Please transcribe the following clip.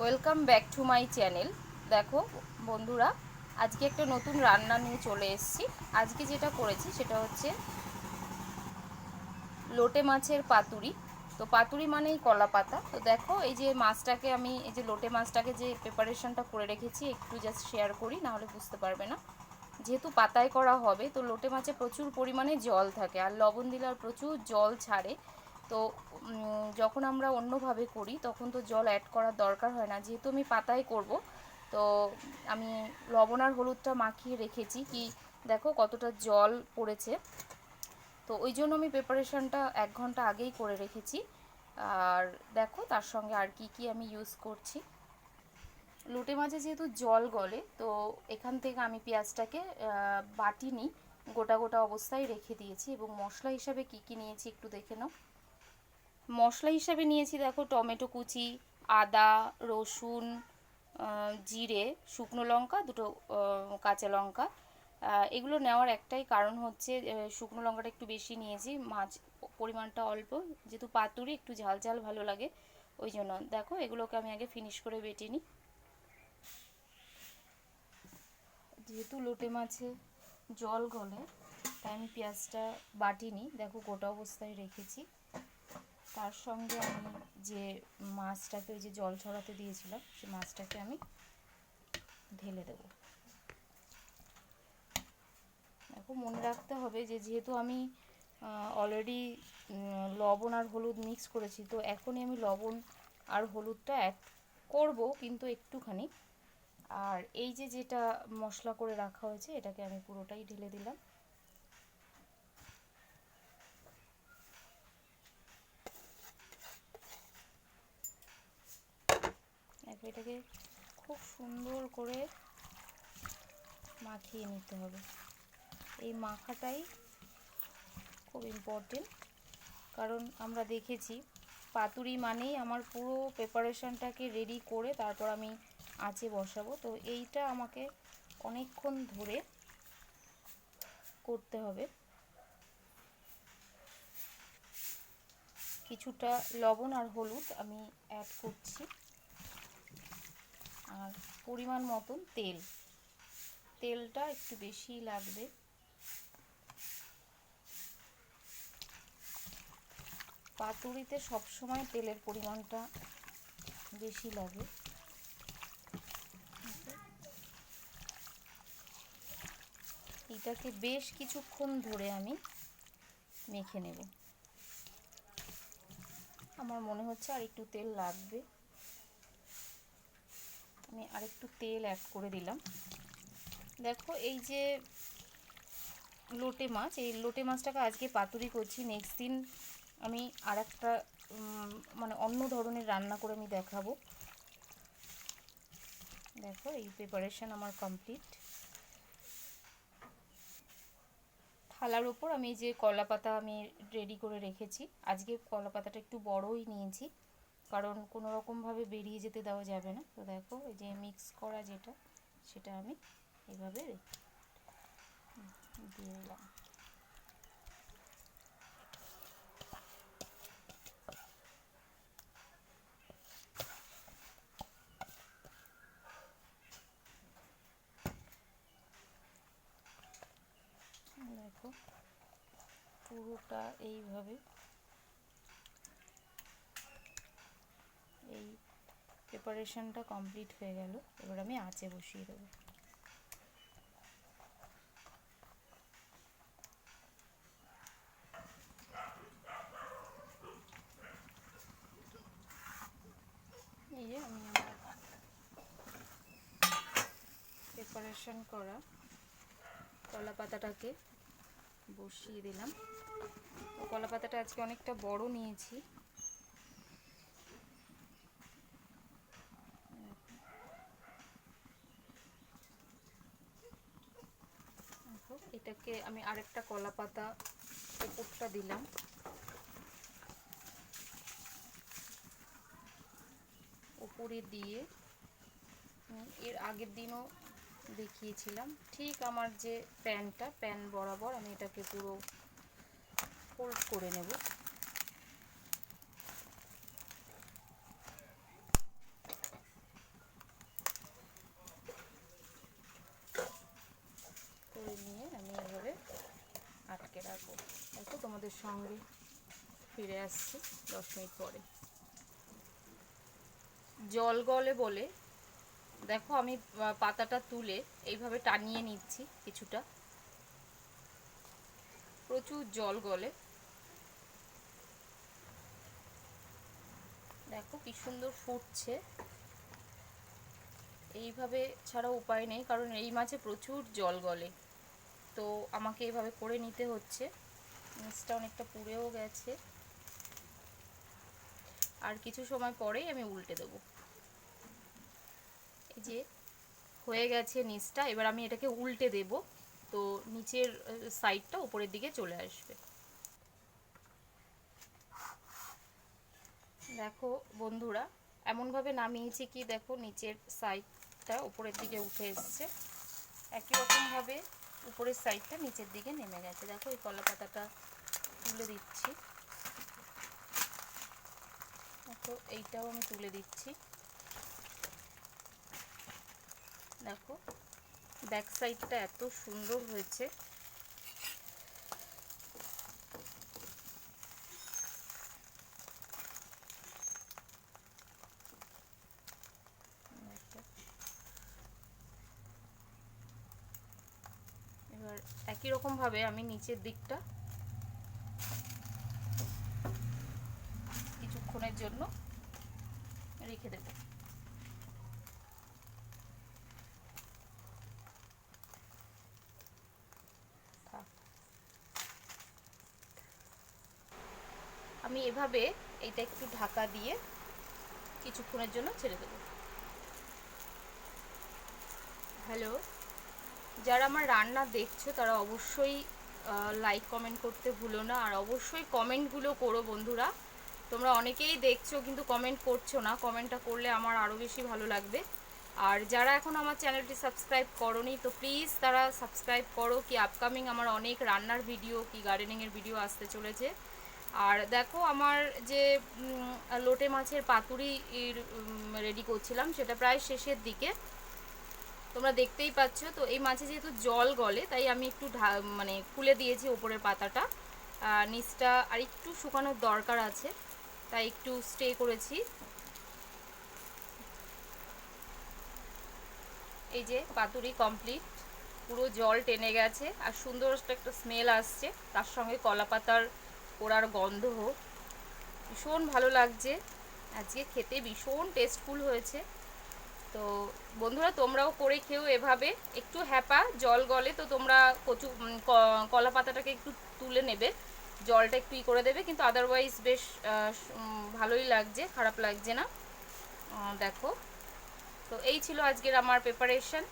Welcome back to my channel. দেখো, বন্ধুরা, আজকে একটা নতুন রান্না নিয়ে চলে এসেছি। আজকে যেটা করেছি সেটা হচ্ছে লোটে মাছের পাতুরি। তো পাতুরি মানেই কলা পাতা। তো দেখো, এই যে মাছটাকে আমি, এই যে লোটে মাছটাকে যে প্রিপারেশনটা করে রেখেছি, একটু জাস্ট শেয়ার করি, নাহলে বুঝতে পারবে না। যেহেতু পাতায় করা হবে, তো লোটে মাছে প্রচুর পরিমাণে জল থাকে, আর লবণ দিলে আর প্রচুর জল ছাড়ে। তো যখন আমরা অন্যভাবে করি, তখন তো জল অ্যাড করার দরকার হয় না। যেহেতু আমি পাতায় করব, তো আমি লবণ আর হলুদটা মাখিয়ে রেখেছি কি দেখো কতটা জল পড়েছে। তো ওই জন্য আমি প্রিপারেশনটা এক ঘণ্টা আগেই করে রেখেছি। আর দেখো তার সঙ্গে আর কি কি আমি ইউজ করছি। লুটে মাঝে যেহেতু জল গলে, তো এখান থেকে আমি পেঁয়াজটাকে বাটিনি গোটা গোটা অবস্থায় রেখে দিয়েছি এবং মশলা হিসাবে কি কি নিয়েছি একটু দেখে নাও। মশলা হিসাবে নিয়েছি, দেখো টমেটো কুচি, আদা, রসুন জিরে, শুকনো লঙ্কা, দুটো কাঁচা লঙ্কা। এগুলো নেওয়ার একটাই কারণ হচ্ছে শুকনো লঙ্কাটা একটু বেশি নিয়েছি, মাছ পরিমাণটা অল্প, যেহেতু পাতুরি একটু ঝাল ঝাল ভালো লাগে, ওই জন্য। দেখো, এগুলোকে আমি আগে ফিনিশ করে বেটে নিই। যেহেতু লোটে মাছে জল গলে, তাই আমি পেঁয়াজটা বাটিনি, দেখো গোটা অবস্থায় রেখেছি। তার সঙ্গে আমি যে মাছটাকে, ওই যে জল ছড়াতে দিয়েছিলাম সেই মাছটাকে আমি ঢেলে দেবো। দেখো, মনে রাখতে হবে যে যেহেতু আমি অলরেডি লবণ আর হলুদ মিক্স করেছি, তো এখনই আমি লবণ আর হলুদটা অ্যাড করব কিন্তু একটুখানি। আর এই যে যেটা মশলা করে রাখা হয়েছে, এটাকে আমি পুরোটাই ঢেলে দিলাম। এরপর এটাকে খুব সুন্দর করে মাখিয়ে নিতে হবে। এই মাখাটাই খুব ইম্পর্টেন্ট কারণ আমরা দেখেছি পাতুরি মানেই আমার পুরো প্রিপারেশনটাকে রেডি করে তারপর আমি আঁচে বসাবো। তো এইটা আমাকে অনেকক্ষণ ধরে করতে হবে। কিছুটা লবণ আর হলুদ আমি অ্যাড করছি। আর পরিমাণ মতন তেল। তেলটা একটু বেশি লাগবে। পাতুরিতে সবসময় তেলের পরিমাণটা বেশি লাগে। এটাকে বেশ কিছুক্ষণ ধরে আমি মেখে নেব। আমার মনে হচ্ছে আর একটু তেল লাগবে। আমি আরেকটু তেল অ্যাড করে দিলাম। দেখো এই যে লোটে মাছ, এই লোটে মাছটাকে আজকে পাতুরি করছি। নেক্সট দিন আমি আর একটা মানে অন্য ধরনের রান্না করে আমি দেখাবো। দেখো এই প্রিপারেশন আমার কমপ্লিট থালার ওপর আমি যে কলা পাতা আমি রেডি করে রেখেছি, আজকে কলা পাতাটা একটু বড়ই নিয়েছি। কারণ কোনো রকমভাবে বেরিয়ে যেতে দেওয়া যাবে না। তো দেখো, এই যে মিক্স করা যেটা, সেটা আমি এভাবে দিয়ে দিলাম। দেখো, পুরোটা এইভাবে এই প্রিপারেশনটা কমপ্লিট হয়ে গেল। এবার আমি আঁচে বসিয়ে দেবো। এই যে আমি আমার প্রিপারেশন করা কলা পাতাটাকে বসিয়ে দিলাম। তো কলা পাতাটা আজকে অনেকটা বড় নিয়েছি। দেখো, এটাকে আমি আরেকটা কলা পাতা উপরটা দিলাম। উপরে দিয়ে এর আগের দিনও দেখিয়েছিলাম। ঠিক আমার যে প্যানটা প্যান বরাবর আমি এটাকে পুরো ফোল্ড করে নেব। তোমাদের সঙ্গে ফিরে আসছি দশ মিনিট পরে। জল গলে বলে, দেখো, আমি পাতাটা তুলে এইভাবে টানিয়ে নিচ্ছি কিছুটা। প্রচুর জল গলে। দেখো কি সুন্দর ফুটছে। এইভাবে ছাড়া উপায় নেই, কারণ এই মাছে প্রচুর জল গলে। তো আমাকে এইভাবে করে নিতে হচ্ছে। মাছটা অনেকটা পুড়েও গেছে। আর কিছু সময় পরেই আমি উল্টে দেবো। এই যে হয়ে গেছে নিচটা, এবার আমি এটাকে উল্টে দেব। তো নিচের সাইডটা উপরের দিকে চলে আসবে। দেখো বন্ধুরা, এমনভাবে নামিয়েছি কি দেখো, নিচের সাইডটা উপরের দিকে উঠে এসছে। একই রকমভাবে উপরের সাইডটা নিচের দিকে নেমে গেছে। দেখো, এই কলা পাতাটা তুলে দিচ্ছি। দেখো, এইটাও আমি তুলে দিচ্ছি। দেখো, ব্যাক সাইডটা এত সুন্দর হয়েছে এবার একই রকম ভাবে আমি নিচের দিকটা কিছুক্ষণের জন্য রেখে দেব। আমি এভাবে এটা একটু ঢাকা দিয়ে কিছুক্ষণের জন্য ছেড়ে দেব। হ্যালো? যারা আমার রান্না দেখছ, তারা অবশ্যই লাইক কমেন্ট করতে ভুলো না। আর অবশ্যই কমেন্টগুলো করো বন্ধুরা। তোমরা অনেকেই দেখছ, কিন্তু কমেন্ট করছ না। কমেন্টটা করলে আমার আরও বেশি ভালো লাগবে। আর যারা এখন আমার চ্যানেলটি সাবস্ক্রাইব করনি, তো প্লিজ তারা সাবস্ক্রাইব করো কি আপকামিং আমার অনেক রান্নার ভিডিও কি গার্ডেনিংয়ের ভিডিও আসতে চলেছে। আর দেখো আমার যে লোটে মাছের পাতুরি রেডি করছিলাম, সেটা প্রায় শেষের দিকে। তোমরা দেখতেই পাচ্ছ, তো এই মাছে যেহেতু জল গলে, তাই আমি একটু মানে খুলে দিয়েছি ওপরের পাতাটা। আর নিচটা আর একটু শুকানোর দরকার আছে, তাই একটু স্টে করেছি। এই যে পাতুরি কমপ্লিট পুরো জল টেনে গেছে, আর সুন্দর একটা স্মেল আসছে, তার সঙ্গে কলা পাতার পোড়ার গন্ধ ভীষণ ভালো লাগছে, আজকে খেতে ভীষণ টেস্টফুল হয়েছে। তো বন্ধুরা, তোমরাও করে খেও এভাবে। একটু হ্যাপা, জল গলে তো তোমরা কচু কলা পাতাটাকে একটু তুলে নেবে। জলটা একটু ই করে দেবে, কিন্তু আদারওয়াইজ বেশ ভালোই লাগছে, খারাপ লাগছে না। দেখো। তো এই ছিল আজকের আমার প্রিপারেশন